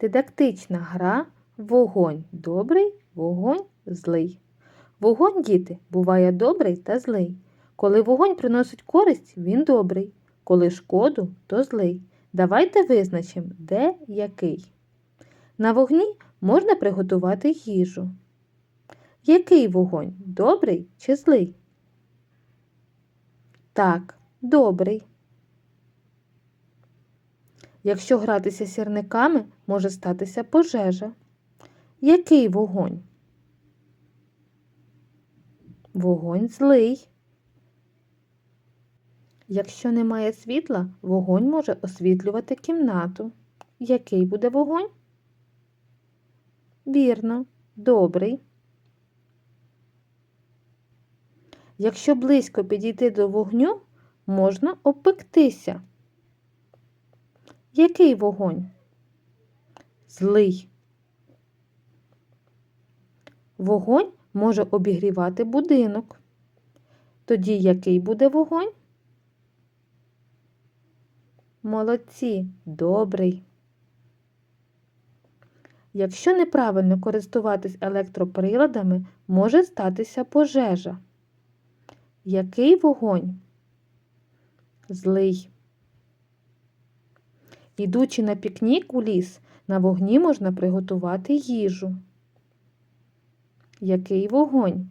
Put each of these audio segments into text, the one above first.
Дидактична гра Вогонь добрий, вогонь злий. Вогонь, діти, буває добрий та злий. Коли вогонь приносить користь, він добрий. Коли шкоду, то злий. Давайте визначимо, де який. На вогні можна приготувати їжу. Який вогонь? Добрий чи злий? Так, добрий. Якщо гратися сірниками, може статися пожежа. Який вогонь? Вогонь злий. Якщо немає світла, вогонь може освітлювати кімнату. Який буде вогонь? Вірно, добрий. Якщо близько підійти до вогню, можна обпектися. Який вогонь? Злий. Вогонь може обігрівати будинок. Тоді який буде вогонь? Молодці, добрий. Якщо неправильно користуватись електроприладами, може статися пожежа. Який вогонь? Злий. Ідучи на пікнік у ліс, на вогні можна приготувати їжу. Який вогонь?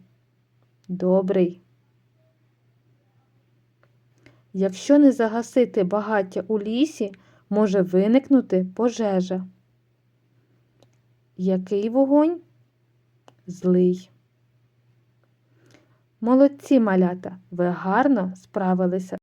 Добрий. Якщо не загасити багаття у лісі, може виникнути пожежа. Який вогонь? Злий. Молодці малята, ви гарно справилися